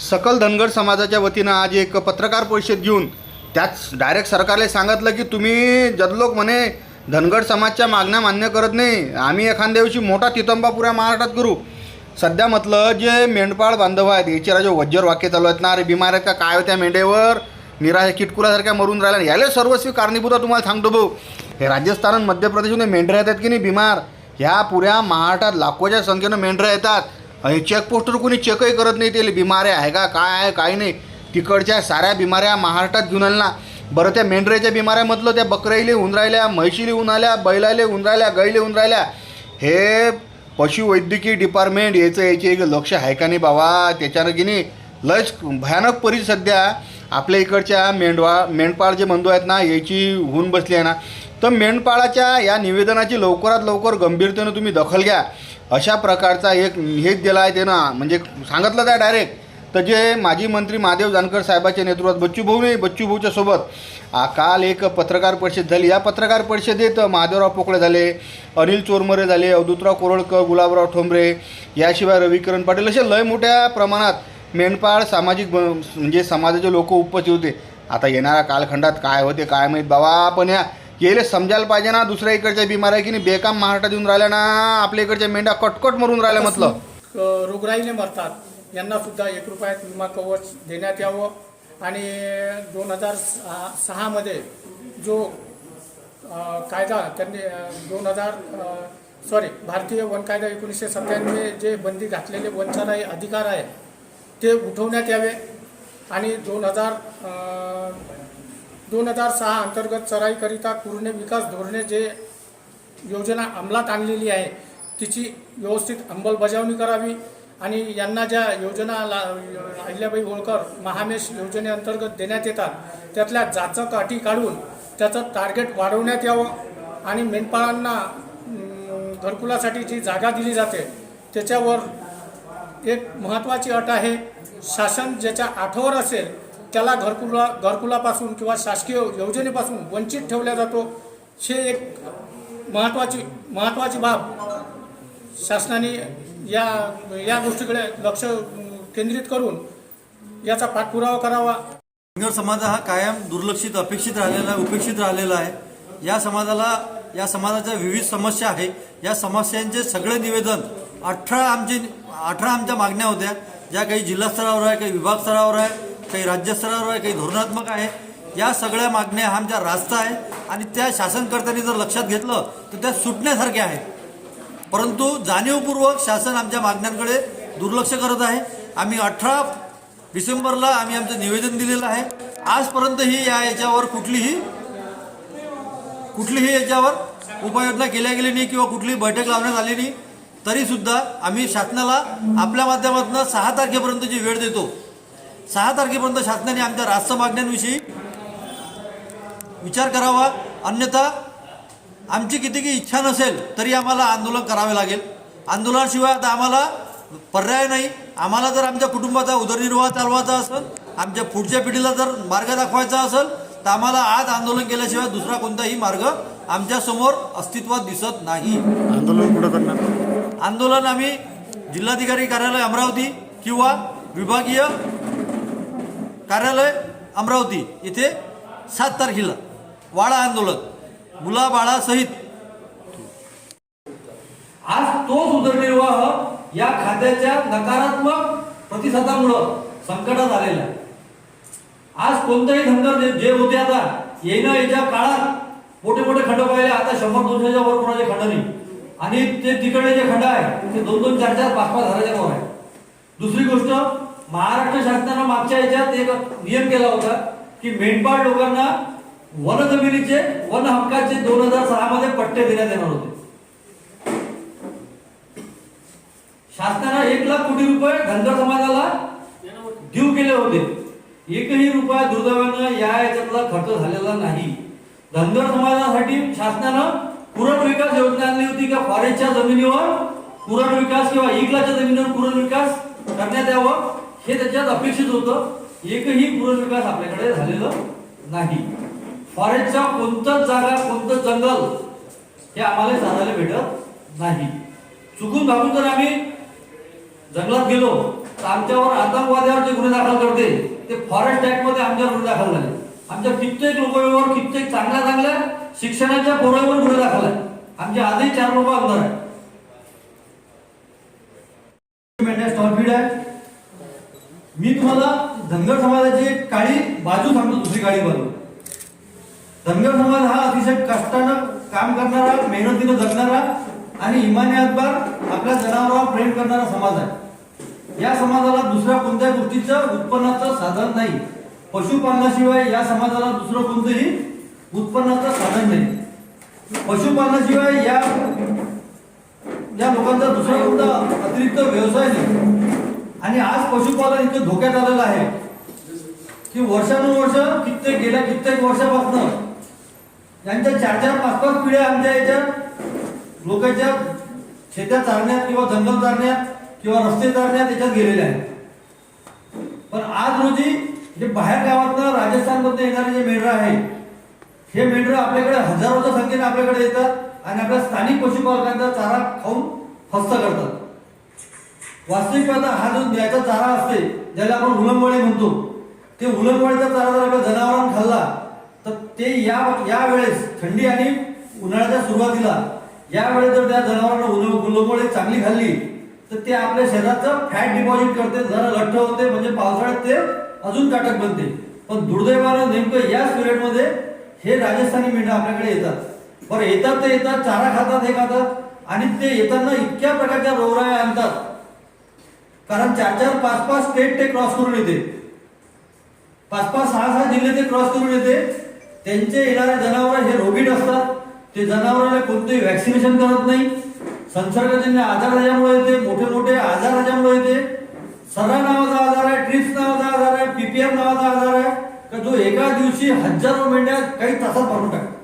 सकल धनगर समाजाच्या वतीनं आज एक पत्रकार परिषद घेऊन त्याच डायरेक्ट सरकारला सांगितलं की तुम्ही जदलोक म्हणे धनगर समाजच्या मागण्या मान्य करत नाही. आम्ही एखाद्या दिवशी मोठा तितंबा पुऱ्या महाराष्ट्रात करू. सध्या म्हटलं जे मेंढपाळ बांधव आहेत याचे जे वज्जर वाक्य चालू आहेत ना अरे बिमार आहेत का काय होत्या मेंढ्यावर? निरा किटकुलासारख्या मरून राहिल्या. याले सर्वस्वी कारणीभूत तुम्हाला सांगतो भाऊ. हे राजस्थान आणि मध्य प्रदेशमध्ये मेंढऱ्या येतात की नाही? बिमार. ह्या पुऱ्या महाराष्ट्रात लाखोच्या संख्येनं मेंढऱ्या येतात. आणि चेकपोस्टवर कोणी चेकही करत नाही ते बिमाऱ्या आहे का काय आहे काय नाही. तिकडच्या साऱ्या बिमाऱ्या महाराष्ट्रात घेऊन आणला ना. बरं त्या मेंढऱ्याच्या बिमाऱ्या म्हटलं त्या बकऱ्याले होऊन राहिल्या म्हैशीले होऊन आल्या बैलाले होऊन राहिल्या गाईले होऊन राहिल्या. हे पशुवैद्यकीय डिपार्टमेंट याचं याचे एक लक्ष आहे का नाही बाबा? त्याच्यानं की नाही लयच भयानक परी सध्या. आपल्या इकडच्या मेंढवा मेंढपाळ जे बंधू आहेत ना याची होऊन बसली आहे ना. तर मेंढपाळाच्या या निवेदनाची लवकरात लवकर गंभीरतेनं तुम्ही दखल घ्या. अशा प्रकारचा एक हेच दिला आहे त्यानं. म्हणजे सांगितलं आहे डायरेक्ट तर जे माजी मंत्री महादेव जानकर साहेबाच्या नेतृत्वात बच्चू भाऊ नाही बच्चू भाऊच्या सोबत. काल एक पत्रकार परिषद झाली. या पत्रकार परिषदेत महादेवराव पोकळे झाले अनिल चोरमरे झाले अवधूतराव कोरळकर गुलाबराव ठोंबरे याशिवाय रविकरण पाटील असे लय मोठ्या प्रमाणात मेंढपाळ सामाजिक म्हणजे समाजाचे लोक उपस्थित होते. आता येणाऱ्या कालखंडात काय होते काय माहीत? बाबा पण या गेले समजायला पाहिजे ना दुसऱ्या इकडच्या बिमाऱ्या की नाही बेकाम महाराष्ट्रात येऊन राहिल्या ना आपल्या इकडच्या मेंढ्या कटकट मरून राहिल्या म्हटलं. अ, रोगराईने मरतात. यांना सुद्धा एक रुपयात विमा कवच देण्यात यावं. आणि दोन हजार सहा सहामध्ये जो कायदा त्यांनी दोन हजार सॉरी भारतीय वन कायदा एकोणीसशे सत्त्याण्णव जे बंदी घातलेले वनचराई अधिकार आहे ते उठवण्यात यावे. आणि दोन हजार दोन हजार सहा अंतर्गत चराईकरिता पूर्ण विकास धोरणे जे योजना अंमलात आणलेली आहे तिची व्यवस्थित अंमलबजावणी करावी आणि यांना ज्या योजना ला अहिल्याबाई होळकर महामेश योजनेअंतर्गत देण्यात येतात त्यातल्या जाचक अटी काढून त्याचं टार्गेट वाढवण्यात यावं आणि मेंढपाळांना घरकुलासाठी जी जागा दिली जाते त्याच्यावर एक महत्त्वाची अट आहे शासन ज्याच्या आठवर असेल त्याला घरकुला घरकुलापासून किंवा शासकीय योजनेपासून वंचित ठेवला जातो. हे एक महत्त्वाची महत्त्वाची बाब शासनाने या या गोष्टीकडे लक्ष केंद्रित करून याचा पाठपुरावा करावा. धनगर समाज हा कायम दुर्लक्षित अपेक्षित राहिलेला आहे उपेक्षित राहिलेला आहे. या समाजाला या समाजाच्या विविध समस्या आहे. या समस्यांचे सगळे निवेदन अठरा आमचे अठरा आमच्या मागण्या होत्या. ज्या काही जिल्हा स्तरावर आहे काही विभाग स्तरावर आहे काही राज्य स्तरावर आहे काही धोरणात्मक आहे. या सगळ्या मागण्या हा आमच्या रास्त आहे. आणि त्या शासनकर्त्यांनी जर लक्षात घेतलं तर त्या सुटण्यासारख्या आहेत. परंतु जाणीवपूर्वक शासन आमच्या मागण्यांकडे दुर्लक्ष करत आहे. आम्ही अठरा डिसेंबरला आम्ही आमचं निवेदन दिलेलं आहे. आजपर्यंतही या याच्यावर कुठलीही कुठलीही याच्यावर उपाययोजना केल्या गेली नाही किंवा कुठलीही बैठक लावण्यात आली नाही. तरीसुद्धा आम्ही शासनाला आपल्या माध्यमातून सहा तारखेपर्यंतची वेळ देतो. सहा तारखेपर्यंत शासनाने आमच्या रास्त मागण्यांविषयी विचार करावा. अन्यथा आमची कितीही इच्छा नसेल तरी आम्हाला आंदोलन करावे लागेल. आंदोलनाशिवाय आता आम्हाला पर्याय नाही. आम्हाला जर आमच्या कुटुंबाचा उदरनिर्वाह चालवायचा असेल आमच्या पुढच्या पिढीला जर मार्ग दाखवायचा असेल तर आम्हाला आज आंदोलन केल्याशिवाय दुसरा कोणताही मार्ग आमच्यासमोर अस्तित्वात दिसत नाही. आंदोलन कुठं करणार? आंदोलन आम्ही जिल्हाधिकारी कार्यालय अमरावती किंवा विभागीय कार्यालय अमरावती येथे सात तारखेला वाडा आंदोलन मुलाबाळासहित आज तोच उदरनिर्वाह या खात्याच्या नकारात्मक प्रतिसादामुळं संकटात आलेला आज कोणताही धनगर जे- जे होते आता येणं याच्या काळात मोठे मोठे खंड पाहिले आता शंभर दोनशेच्या वर कोणाचे खंड नाही. आणि ते तिकडे जे खंड आहे ते दोन दोन चार चार पाच पाच हजाराच्या वर आहे. दुसरी गोष्ट महाराष्ट्र शासनानं मागच्या याच्यात एक नियम केला होता की मेंढपाळ लोकांना वन जमिनीचे वन हक्काचे दोन हजार सहा मध्ये पट्टे देण्यात येणार होते. शासनानं एक लाख कोटी रुपये धनगर समाजाला देऊ केले होते. एकही रुपया दुर्दैवानं या याच्यातला खर्च झालेला नाही. धनगर समाजासाठी शासनानं पुरण विकास योजना आणली होती का? फॉरेस्टच्या जमिनीवर पुरण विकास किंवा इकलाच्या जमिनीवर पुरण विकास करण्यात यावं. हे त्याच्यात अपेक्षित होतं एकही पुरण विकास आपल्याकडे झालेलं नाही. फॉरेस्टच्या कोणतं जागा कोणतं जंगल हे आम्हाला साधायला भेटत नाही. चुकून भागून जर आम्ही जंगलात गेलो तर आमच्यावर आतंकवाद्यावर जे गुन्हे दाखल करते ते फॉरेस्ट ऍक्टमध्ये आमच्यावर गुन्हे दाखल झाले. आमच्या कित्येक लोकांवर कित्येक चांगल्या चांगल्या शिक्षणाच्या पोरावर गुन्हे दाखल आहे आमचे आधी चार लोक आमदार आहेत. स्टॉल फीड आहे. मी तुम्हाला धनगर समाजाची एक काळी बाजू सांगतो दुसरी काळी बाजू. धनगर समाज हा अतिशय कष्टानं काम करणारा मेहनतीनं जगणारा आणि इमाने अकबार आपल्या जनावरांवर प्रेम करणारा समाज आहे. या समाजाला दुसऱ्या कोणत्या गोष्टीचं उत्पन्नाचं साधन नाही. पशुपालनाशिवाय या समाजाला दुसरं कोणतंही उत्पन्नाचं साधन नाही. पशुपालनाशिवाय या या लोकांचा दुसरा कोणता अतिरिक्त व्यवसाय नाही. आणि आज पशुपालन इतकं धोक्यात आलेलं आहे की वर्षानुवर्ष कित्येक गेल्या कित्येक वर्षापासून यांच्या चार चार पाच पाच पिढ्या आमच्या याच्यात लोकांच्या शेत्या चारण्यात किंवा जंगल चारण्यात किंवा रस्ते चारण्यात याच्यात गेलेल्या आहेत. पण आज रोजी जे बाहेर गावातनं राजस्थानमधून येणारे जे मेंढरं आहे हे मेंढरं आपल्याकडे हजारोच्या संख्येने आपल्याकडे येतात आणि आपल्या स्थानिक पशुपालकांचा चारा खाऊन फस्त करतात. वास्तविक हा जो याचा चारा असते ज्याला आपण उलंबळे म्हणतो ते उलंबळीचा चारा जर आपल्या जनावरांना खाल्ला तर ते या या वेळेस थंडी आणि उन्हाळ्याच्या सुरुवातीला या वेळेस जर त्या जनावरांना उल चांगली खाल्ली तर ते आपल्या शरीराचं फॅट डिपॉझिट करते जरा लठ्ठ होते म्हणजे पावसाळ्यात ते अजून काटक बनते. पण दुर्दैवानं नेमकं याच पिरियडमध्ये हे राजस्थानी मेंढा आपल्याकडे येतात. बरं येतात ते येतात चारा खातात हे खातात आणि ते येताना इतक्या प्रकारच्या रोगराया आणतात. कारण चार चार पाच पाच स्टेट ते क्रॉस करून येते. पाच पाच सहा सहा जिल्हे ते क्रॉस करून येते. त्यांचे येणारे जनावर हे रोगीट असतात. ते जनावराला कोणतेही व्हॅक्सिनेशन करत नाही. संसर्गजन्य आजार त्याच्यामुळे येते. मोठे मोठे आजार त्याच्यामुळे येते. सरा नावाचा आजार आहे ट्रिप्स नावाचा आजार आहे पीपीएम नावाचा आजार आहे. का जो एका दिवशी हजारो मेंढ्या काही तासात भरून टाकतात.